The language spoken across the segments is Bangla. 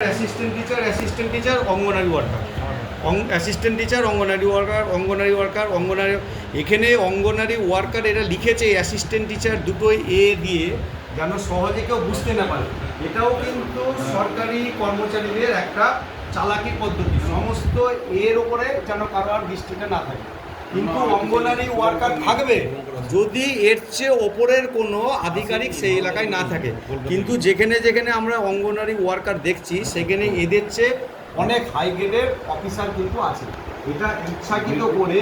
Assistant teacher assistant teacher Anganwadi worker assistant teacher Anganwadi worker Anganwadi worker Anganwadi এখানে অঙ্গনারী ওয়ার্কার এরা লিখেছে অ্যাসিস্ট্যান্ট টিচার দুটোই এ দিয়ে, যেন সহজে কেউ বুঝতে না পারে। এটাও কিন্তু সরকারি কর্মচারীদের একটা চালাকি পদ্ধতি। সমস্ত এর ওপরে যেন কারও আর দৃষ্টিটা না থাকে। কিন্তু অঙ্গনারী ওয়ার্কার থাকবে যদি এর চেয়ে ওপরের কোনো আধিকারিক সেই এলাকায় না থাকে। কিন্তু যেখানে যেখানে আমরা অঙ্গনারী ওয়ার্কার দেখছি, সেখানে এদের চেয়ে অনেক হাই গ্রেডের অফিসার কিন্তু আছে। এটা ইচ্ছাকৃত করে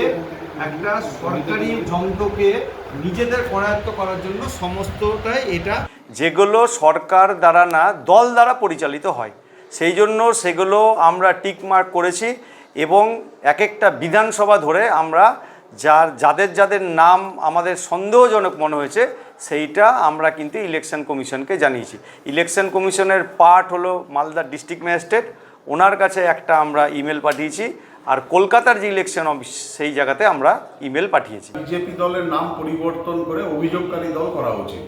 একটা সরকারি যন্ত্রকে নিজেদের করায়ত্ত করার জন্য সমস্তটাই এটা যেগুলো সরকার দ্বারা না, দল দ্বারা পরিচালিত হয়। সেই জন্য সেগুলো আমরা টিক মার্ক করেছি। এবং এক একটা বিধানসভা ধরে আমরা যার, যাদের যাদের নাম আমাদের সন্দেহজনক মনে হয়েছে, সেইটা আমরা কিন্তু ইলেকশন কমিশনকে জানিয়েছি। ইলেকশন কমিশনের পার্ট হলো মালদা ডিস্ট্রিক্ট ম্যাজিস্ট্রেট ওনার কাছে একটা আমরা ইমেল পাঠিয়েছি আর কলকাতার যে ইলেকশন অফিস সেই জায়গাতে আমরা ইমেল পাঠিয়েছি। বিজেপি দলের নাম পরিবর্তন করে অভিযোগকারী দল করা উচিত।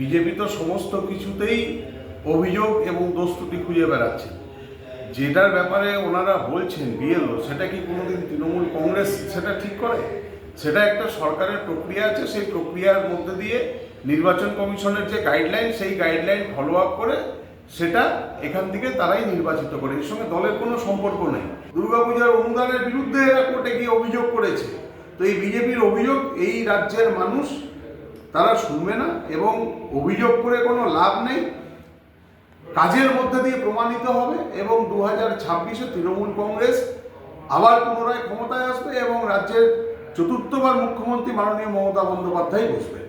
বিজেপি তো সমস্ত কিছুতেই অভিযোগ এবং দোষ ত্রুটি খুঁজে বেড়াচ্ছে। যেটার ব্যাপারে ওনারা বলছেন, বিএলও, সেটা কি কোনোদিন তৃণমূল কংগ্রেস সেটা ঠিক করে? সেটা একটা সরকারের প্রক্রিয়া আছে, সেই প্রক্রিয়ার মধ্যে দিয়ে নির্বাচন কমিশনের যে গাইডলাইন সেই গাইডলাইন ফলো আপ করে সেটা এখান থেকে তারাই নির্বাচিত করে। এর সঙ্গে দলের কোনো সম্পর্ক নেই। দুর্গাপূজার অনুদানের বিরুদ্ধে এরা কোর্টে গিয়ে অভিযোগ করেছে। তো এই বিজেপির অভিযোগ, এই রাজ্যের মানুষ তারা শুনবে না এবং অভিযোগ করে কোনো লাভ নেই। কাজের মধ্যে দিয়ে প্রমাণিত হবে এবং দু হাজার ছাব্বিশে তৃণমূল কংগ্রেস আবার পুনরায় ক্ষমতায় আসবে এবং রাজ্যের চতুর্থবার মুখ্যমন্ত্রী মাননীয় মমতা বন্দ্যোপাধ্যায় বসবে